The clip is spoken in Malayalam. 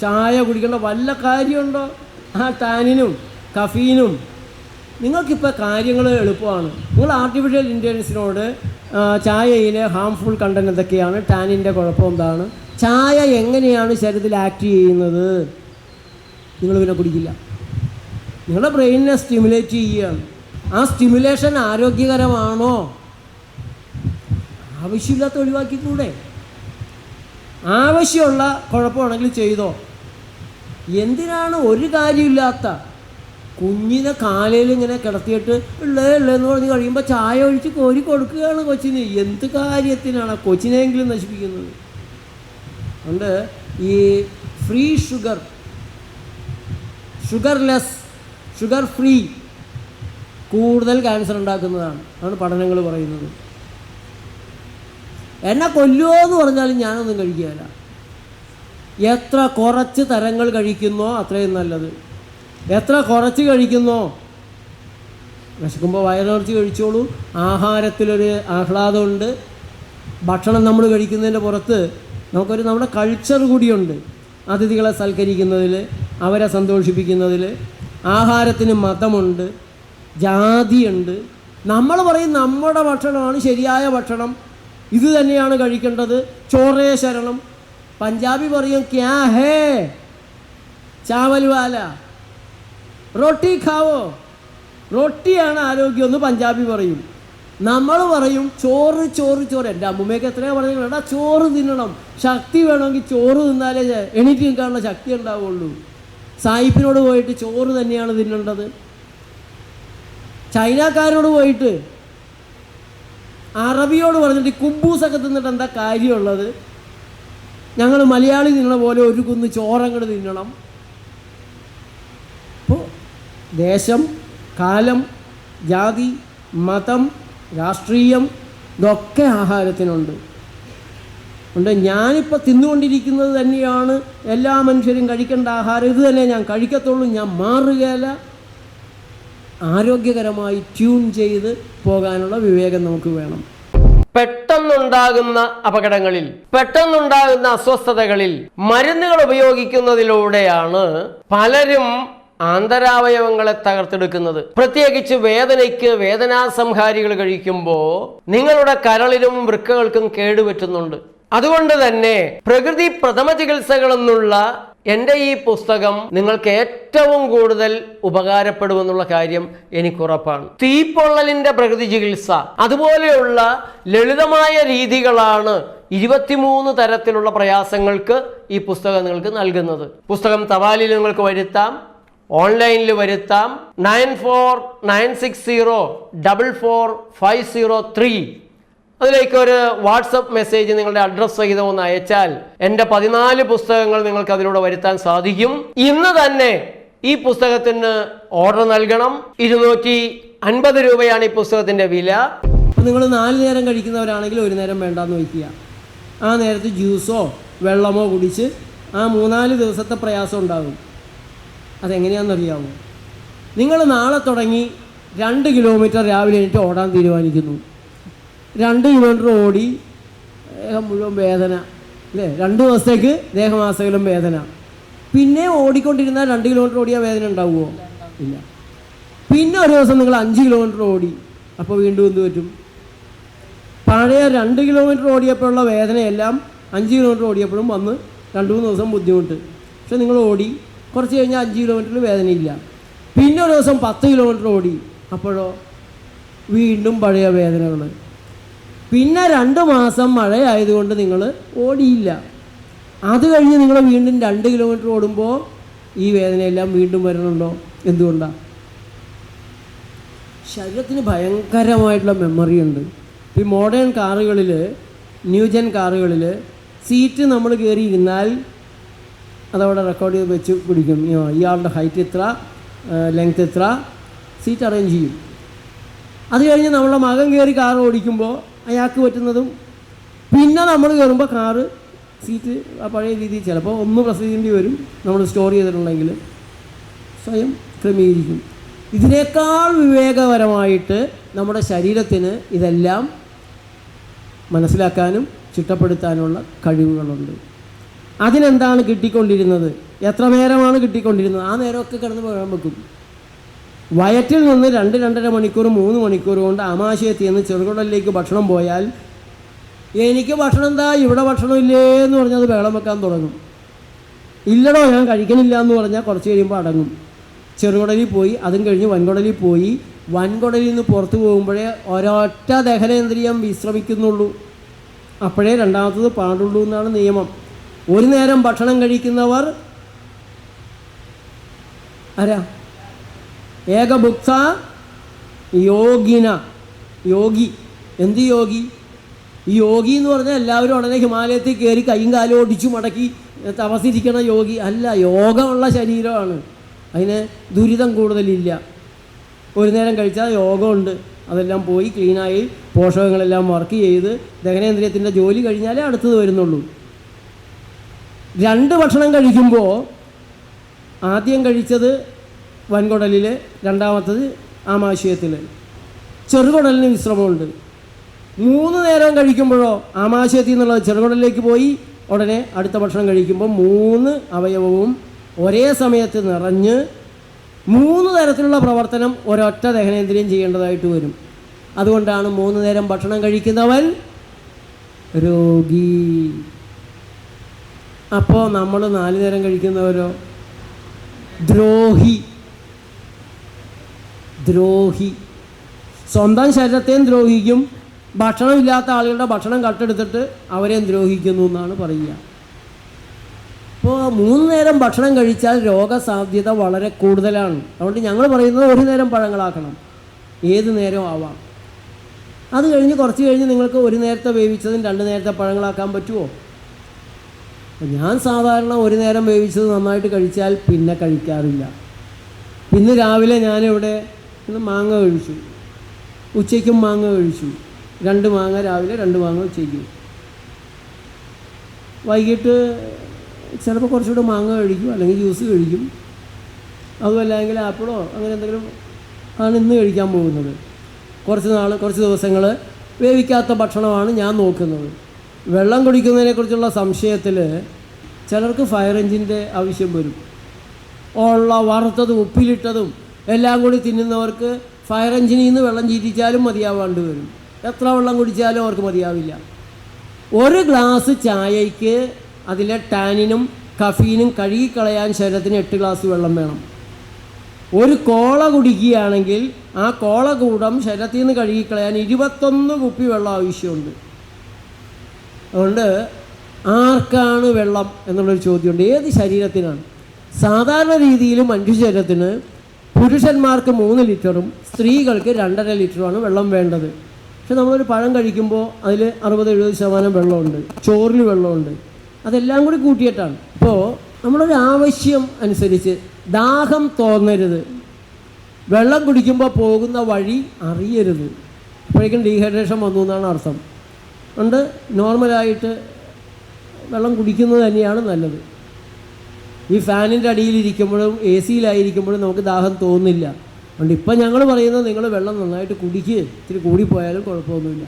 ചായ കുടിക്കേണ്ട വല്ല കാര്യമുണ്ടോ? ആ ടാനിനും കഫീനും. നിങ്ങൾക്കിപ്പോൾ കാര്യങ്ങൾ എളുപ്പമാണ്. നിങ്ങൾ ആർട്ടിഫിഷ്യൽ ഇന്റലിജൻസിനോട് ചായയിലെ ഹാംഫുൾ കണ്ടന്റ് എന്തൊക്കെയാണ്? ടാനിന്റെ കുഴപ്പം എന്താണ്? ചായ എങ്ങനെയാണ് ശരീരത്തിൽ ആക്ട് ചെയ്യുന്നത്? നിങ്ങൾ പിന്നെ കുടിക്കില്ല. നിങ്ങളുടെ ബ്രെയിനിനെ സ്റ്റിമുലേറ്റ് ചെയ്യുകയാണ്. ആ സ്റ്റിമുലേഷൻ ആരോഗ്യകരമാണോ? ആവശ്യമില്ലാത്ത ഒഴിവാക്കിക്കൂടെ ആവശ്യമുള്ള കുഴപ്പമാണെങ്കിൽ ചെയ്തോ. എന്തിനാണ് ഒരു കാര്യമില്ലാത്ത കുഞ്ഞിനെ കാലയിൽ ഇങ്ങനെ കിടത്തിയിട്ട് ഉള്ളേ എന്ന് പറഞ്ഞ് കഴിയുമ്പോൾ ചായ ഒഴിച്ച് കോരി കൊടുക്കുകയാണ് കൊച്ചിന്. എന്ത് കാര്യത്തിനാണ് കൊച്ചിനെങ്കിലും നശിപ്പിക്കുന്നത്? അതുകൊണ്ട് ഈ free sugar sugarless sugar free കൂടുതൽ ക്യാൻസർ ഉണ്ടാക്കുന്നതാണ്. അതാണ് പഠനങ്ങൾ പറയുന്നത്. എന്നെ കൊല്ലുമോ എന്ന് പറഞ്ഞാലും ഞാനൊന്നും കഴിക്കുകയില്ല എത്ര കുറച്ച് തരങ്ങൾ കഴിക്കുന്നോ അത്രയും നല്ലത്. എത്ര കുറച്ച് കഴിക്കുന്നോ? വിശക്കുമ്പോൾ വയറിറച്ചി കഴിച്ചോളൂ. ആഹാരത്തിലൊരു ആഹ്ലാദമുണ്ട്. ഭക്ഷണം നമ്മൾ കഴിക്കുന്നതിന്റെ പുറത്ത് നമുക്കൊരു നമ്മുടെ കൾച്ചർ കൂടിയുണ്ട്. അതിഥികളെ സൽക്കരിക്കുന്നതിൽ അവരെ സന്തോഷിപ്പിക്കുന്നതിൽ ആഹാരത്തിന് മതമുണ്ട് ജാതിയുണ്ട്. നമ്മൾ പറയും നമ്മുടെ ഭക്ഷണമാണ് ശരിയായ ഭക്ഷണം. ഇത് തന്നെയാണ് കഴിക്കേണ്ടത്. ചോറേ ശരണം. പഞ്ചാബി പറയും ക്യാ ഹേ? ചാവൽ വാല റൊട്ടി ഖാവോ? റൊട്ടിയാണ് ആരോഗ്യം എന്ന് പഞ്ചാബി പറയും. നമ്മൾ പറയും ചോറ് ചോറ് ചോറ്. എന്റെ അമ്മൂമ്മയൊക്കെ എത്രയാണ് പറഞ്ഞു എടാ ചോറ് തിന്നണം. ശക്തി വേണമെങ്കിൽ ചോറ് തിന്നാലേ എണീറ്റ് നിൽക്കാനുള്ള ശക്തി ഉണ്ടാവുള്ളൂ. സായിപ്പിനോട് പോയിട്ട് ചോറ് തന്നെയാണ് തിന്നേണ്ടത്. ചൈനക്കാരോട് പോയിട്ട് അറബിയോട് പറഞ്ഞിട്ട് ഈ കുബൂസൊക്കെ തിന്നിട്ട് എന്താ കാര്യമുള്ളത്? ഞങ്ങൾ മലയാളി തിന്നണ പോലെ ഒരു കുന്ന് ചോറങ്ങോട്ട് തിന്നണം. അപ്പോൾ ദേശം കാലം ജാതി മതം രാഷ്ട്രീയം ഇതൊക്കെ ആഹാരത്തിനുണ്ട്. ഉണ്ട്. ഞാനിപ്പോൾ തിന്നുകൊണ്ടിരിക്കുന്നത് തന്നെയാണ്. എല്ലാ മനുഷ്യരും കഴിക്കേണ്ട ആഹാരം. ഇത് തന്നെ ഞാൻ കഴിക്കത്തുള്ളൂ. ഞാൻ മാറുകയല്ല ആരോഗ്യകരമായി ട്യൂൺ ചെയ്ത് പോകാനുള്ള വിവേകം നമുക്ക് വേണം. പെട്ടെന്നുണ്ടാകുന്ന അപകടങ്ങളിൽ പെട്ടെന്നുണ്ടാകുന്ന അസ്വസ്ഥതകളിൽ മരുന്നുകൾ ഉപയോഗിക്കുന്നതിലൂടെയാണ് പലരും ആന്തരാവയവങ്ങളെ തകർത്തെടുക്കുന്നത്. പ്രത്യേകിച്ച് വേദനയ്ക്ക് വേദനാ സംഹാരികൾ കഴിക്കുമ്പോൾ നിങ്ങളുടെ കരളിലും വൃക്കകൾക്കും കേടുപറ്റുന്നുണ്ട്. അതുകൊണ്ട് തന്നെ പ്രകൃതി പ്രഥമ ചികിത്സകൾ എന്നുള്ള എന്റെ ഈ പുസ്തകം നിങ്ങൾക്ക് ഏറ്റവും കൂടുതൽ ഉപകാരപ്പെടുമെന്നുള്ള കാര്യം എനിക്കുറപ്പാണ് തീപ്പൊള്ളലിന്റെ പ്രകൃതി ചികിത്സ അതുപോലെയുള്ള ലളിതമായ രീതികളാണ് ഇരുപത്തിമൂന്ന് തരത്തിലുള്ള പ്രയാസങ്ങൾക്ക് ഈ പുസ്തകം നിങ്ങൾക്ക് നൽകുന്നത്. പുസ്തകം തപാലിൽ നിങ്ങൾക്ക് വരുത്താം ഓൺലൈനിൽ വരുത്താം nine four nine six zero double four five zero three അതിലേക്ക് ഒരു വാട്സപ്പ് മെസ്സേജ് നിങ്ങളുടെ അഡ്രസ് സഹിതം ഒന്ന് അയച്ചാൽ എന്റെ പതിനാല് പുസ്തകങ്ങൾ നിങ്ങൾക്ക് അതിലൂടെ വരുത്താൻ സാധിക്കും. ഇന്ന് തന്നെ ഈ പുസ്തകത്തിന് ഓർഡർ നൽകണം. ഇരുന്നൂറ്റി അൻപത് രൂപയാണ് ഈ പുസ്തകത്തിന്റെ വില. നിങ്ങൾ നാല് നേരം കഴിക്കുന്നവരാണെങ്കിൽ ഒരു നേരം വേണ്ടാന്ന് വയ്ക്കുക. ആ നേരത്ത് ജ്യൂസോ വെള്ളമോ കുടിച്ച് ആ മൂന്നാൽ ദിവസത്തെ പ്രയാസം ഉണ്ടാകും. അതെങ്ങനെയാണെന്നറിയാമോ? നിങ്ങൾ നാളെ തുടങ്ങി രണ്ട് കിലോമീറ്റർ രാവിലെ എണീറ്റ് ഓടാൻ തീരുമാനിക്കുന്നു. രണ്ട് കിലോമീറ്റർ ഓടി ദേഹം മുഴുവൻ വേദന അല്ലേ? രണ്ട് ദിവസത്തേക്ക് ദേഹമാസകലം വേദന. പിന്നെ ഓടിക്കൊണ്ടിരുന്നാൽ രണ്ട് കിലോമീറ്റർ ഓടിയാൽ വേദന ഉണ്ടാവുമോ? ഇല്ല. പിന്നെ ഒരു ദിവസം നിങ്ങൾ അഞ്ച് കിലോമീറ്റർ ഓടി അപ്പോൾ വീണ്ടും എന്ത് പറ്റും? പഴയ രണ്ട് കിലോമീറ്റർ ഓടിയപ്പോഴുള്ള വേദനയെല്ലാം അഞ്ച് കിലോമീറ്റർ ഓടിയപ്പോഴും വന്ന് രണ്ട് മൂന്ന് ദിവസം ബുദ്ധിമുട്ട്. പക്ഷെ നിങ്ങൾ ഓടി കുറച്ച് കഴിഞ്ഞാൽ അഞ്ച് കിലോമീറ്ററിൽ വേദനയില്ല. പിന്നെ ഒരു ദിവസം പത്ത് കിലോമീറ്റർ ഓടി അപ്പോഴോ വീണ്ടും പഴയ വേദനകൾ പിന്നെ രണ്ട് മാസം മഴയായതുകൊണ്ട് നിങ്ങൾ ഓടിയില്ല. അത് കഴിഞ്ഞ് നിങ്ങൾ വീണ്ടും രണ്ട് കിലോമീറ്റർ ഓടുമ്പോൾ ഈ വേദനയെല്ലാം വീണ്ടും വരുന്നുണ്ടോ എന്തുകൊണ്ടാണ് ശരീരത്തിന് ഭയങ്കരമായിട്ടുള്ള മെമ്മറി ഉണ്ട്. ഈ മോഡേൺ കാറുകളിൽ ന്യൂജൻ കാറുകളിൽ സീറ്റ് നമ്മൾ കയറി ഇരുന്നാൽ അതവിടെ റെക്കോർഡ് ചെയ്ത് വെച്ച് പിടിക്കും. ഇയാളുടെ ഹൈറ്റ് എത്ര ലെങ്ത് എത്ര സീറ്റ് അറേഞ്ച് ചെയ്യും. അത് കഴിഞ്ഞ് നമ്മളെ മകൻ കയറി കാർ ഓടിക്കുമ്പോൾ അയാൾക്ക് പറ്റുന്നതും. പിന്നെ നമ്മൾ കയറുമ്പോൾ കാറ് സീറ്റ് ആ പഴയ രീതിയിൽ ചിലപ്പോൾ ഒന്ന് പ്രസ് ചെയ്യേണ്ടി വരും. നമ്മൾ സ്റ്റോർ ചെയ്തിട്ടുണ്ടെങ്കിൽ സ്വയം ക്രമീകരിക്കും. ഇതിനേക്കാൾ വിവേകപരമായിട്ട് നമ്മുടെ ശരീരത്തിന് ഇതെല്ലാം മനസ്സിലാക്കാനും ചിട്ടപ്പെടുത്താനുള്ള കഴിവുകളുണ്ട്. അതിനെന്താണ് കിട്ടിക്കൊണ്ടിരുന്നത്? എത്ര നേരമാണ് കിട്ടിക്കൊണ്ടിരുന്നത്? ആ നേരമൊക്കെ കിടന്ന് പോകാൻ വെക്കും. വയറ്റിൽ നിന്ന് രണ്ട് രണ്ടര മണിക്കൂർ മൂന്ന് മണിക്കൂർ കൊണ്ട് ആമാശയത്തിൽ നിന്ന് ചെറുകുടലിലേക്ക് ഭക്ഷണം പോയാൽ എനിക്ക് ഭക്ഷണം എന്താ? ഇവിടെ ഭക്ഷണം ഇല്ലേ എന്ന് പറഞ്ഞാൽ അത് വെള്ളം വെക്കാൻ തുടങ്ങും. ഇല്ലടോ ഞാൻ കഴിക്കണില്ല എന്ന് പറഞ്ഞാൽ കുറച്ച് കഴിയുമ്പോൾ അടങ്ങും. ചെറുകുടലിൽ പോയി അതും കഴിഞ്ഞ് വൻകുടലിൽ പോയി. വൻകുടലിൽ നിന്ന് പുറത്തു പോകുമ്പോഴേ ഒരൊറ്റ ദഹനേന്ദ്രിയം വിശ്രമിക്കുന്നുള്ളൂ. അപ്പോഴേ രണ്ടാമത്തത് പാടുള്ളൂ എന്നാണ് നിയമം. ഒരു നേരം ഭക്ഷണം കഴിക്കുന്നവർ ആരാ? ഏകഭുക്ത യോഗിന യോഗി. എന്ത് യോഗി? ഈ യോഗി എന്ന് പറഞ്ഞാൽ എല്ലാവരും ഉടനെ ഹിമാലയത്തിൽ കയറി കൈയും കാലും ഓടിച്ചു മടക്കി തപസിരിക്കണ യോഗി. അല്ല യോഗമുള്ള ശരീരമാണ്. അതിന് ദുരിതം കൂടുതലില്ല. ഒരു നേരം കഴിച്ചാൽ യോഗമുണ്ട്. അതെല്ലാം പോയി ക്ലീനായി പോഷകങ്ങളെല്ലാം വർക്ക് ചെയ്ത് ദഹനേന്ദ്രിയത്തിന്റെ ജോലി കഴിഞ്ഞാലേ അടുത്തത് വരുന്നുള്ളൂ. രണ്ട് ഭക്ഷണം കഴിക്കുമ്പോൾ ആദ്യം കഴിച്ചത് വൻകുടലിൽ രണ്ടാമത്തത് ആമാശയത്തിൽ. ചെറുകുടലിന് വിശ്രമമുണ്ട്. മൂന്ന് നേരം കഴിക്കുമ്പോഴോ ആമാശയത്തിൽ നിന്നുള്ളത് ചെറുകുടലിലേക്ക് പോയി ഉടനെ അടുത്ത ഭക്ഷണം കഴിക്കുമ്പോൾ മൂന്ന് അവയവവും ഒരേ സമയത്ത് നിറഞ്ഞ് മൂന്ന് തരത്തിലുള്ള പ്രവർത്തനം ഒരൊറ്റ ദഹനേന്ദ്രിയം ചെയ്യേണ്ടതായിട്ട് വരും. അതുകൊണ്ടാണ് മൂന്ന് നേരം ഭക്ഷണം കഴിക്കുന്നവൻ രോഗി. അപ്പോൾ നമ്മൾ നാല് നേരം കഴിക്കുന്നവരോ? ദ്രോഹി. ദ്രോഹി. സ്വന്തം ശരീരത്തെയും ദ്രോഹിക്കും. ഭക്ഷണമില്ലാത്ത ആളുകളുടെ ഭക്ഷണം കട്ടെടുത്തിട്ട് അവരെയും ദ്രോഹിക്കുന്നു എന്നാണ് പറയുക. അപ്പോൾ മൂന്ന് നേരം ഭക്ഷണം കഴിച്ചാൽ രോഗസാധ്യത വളരെ കൂടുതലാണ്. അതുകൊണ്ട് ഞങ്ങൾ പറയുന്നത് ഒരു നേരം പഴങ്ങളാക്കണം. ഏത് നേരവും ആവാം. അത് കഴിഞ്ഞ് കുറച്ച് കഴിഞ്ഞ് നിങ്ങൾക്ക് ഒരു നേരത്തെ വേവിച്ചതും രണ്ട് നേരത്തെ പഴങ്ങളാക്കാൻ പറ്റുമോ ഞാൻ സാധാരണ ഒരു നേരം വേവിച്ചത് നന്നായിട്ട് കഴിച്ചാൽ പിന്നെ കഴിക്കാറില്ല. പിന്നെ രാവിലെ ഞാനിവിടെ ഇന്ന് മാങ്ങ കഴിച്ചു. ഉച്ചയ്ക്കും മാങ്ങ കഴിച്ചു. രണ്ട് മാങ്ങ രാവിലെ രണ്ട് മാങ്ങ ഉച്ചയ്ക്ക്. വൈകിട്ട് ചിലപ്പോൾ കുറച്ചുകൂടെ മാങ്ങ കഴിക്കും അല്ലെങ്കിൽ ജ്യൂസ് കഴിക്കും. അതുമല്ലെങ്കിൽ ആപ്പിളോ അങ്ങനെ എന്തെങ്കിലും ആണ് ഇന്ന് കഴിക്കാൻ പോകുന്നത്. കുറച്ച് നാൾ കുറച്ച് ദിവസങ്ങൾ വേവിക്കാത്ത ഭക്ഷണമാണ് ഞാൻ നോക്കുന്നത്. വെള്ളം കുടിക്കുന്നതിനെക്കുറിച്ചുള്ള സംശയത്തിൽ ചിലർക്ക് ഫയർ എഞ്ചിന്റെ ആവശ്യം വരും. ഉള്ള വറുത്തതും ഉപ്പിലിട്ടതും എല്ലാം കൂടി തിന്നുന്നവർക്ക് ഫയർ എഞ്ചിനിൽ നിന്ന് വെള്ളം ചീറ്റിച്ചാലും മതിയാവാണ്ട് വരും എത്ര വെള്ളം കുടിച്ചാലും അവർക്ക് മതിയാവില്ല. ഒരു ഗ്ലാസ് ചായയ്ക്ക് അതിലെ ടാനിനും കഫീനും കഴുകിക്കളയാൻ ശരീരത്തിന് എട്ട് ഗ്ലാസ് വെള്ളം വേണം. ഒരു കോള കുടിക്കുകയാണെങ്കിൽ ആ കോള കൂടം ശരീരത്തിൽ നിന്ന് കഴുകിക്കളയാൻ ഇരുപത്തൊന്ന് കുപ്പി വെള്ളം ആവശ്യമുണ്ട്. അതുകൊണ്ട് ആർക്കാണ് വെള്ളം എന്നുള്ളൊരു ചോദ്യമുണ്ട്. ഏത് ശരീരത്തിനാണ്? സാധാരണ രീതിയിൽ മനുഷ്യ ശരീരത്തിന് പുരുഷന്മാർക്ക് മൂന്ന് ലിറ്ററും സ്ത്രീകൾക്ക് രണ്ടര ലിറ്ററുമാണ് വെള്ളം വേണ്ടത്. പക്ഷെ നമ്മളൊരു പഴം കഴിക്കുമ്പോൾ അതിൽ അറുപത് എഴുപത് ശതമാനം വെള്ളമുണ്ട്. ചോറിന് വെള്ളമുണ്ട്. അതെല്ലാം കൂടി കൂട്ടിയിട്ടാണ്. ഇപ്പോൾ നമ്മളൊരു ആവശ്യം അനുസരിച്ച് ദാഹം തോന്നരുത്. വെള്ളം കുടിക്കുമ്പോൾ പോകുന്ന വഴി അറിയരുത്. അപ്പോഴേക്കും ഡീഹൈഡ്രേഷൻ വന്നു എന്നാണ് അർത്ഥം. അതുകൊണ്ട് നോർമലായിട്ട് വെള്ളം കുടിക്കുന്നത് തന്നെയാണ് നല്ലത്. ഈ ഫാനിന്റെ അടിയിലിരിക്കുമ്പോഴും എ സിയിലായിരിക്കുമ്പോഴും നമുക്ക് ദാഹം തോന്നില്ല അതുകൊണ്ട് ഇപ്പം ഞങ്ങൾ പറയുന്നത് നിങ്ങൾ വെള്ളം നന്നായിട്ട് കുടിക്കുക ഇത്തിരി കൂടിപ്പോയാലും കുഴപ്പമൊന്നുമില്ല.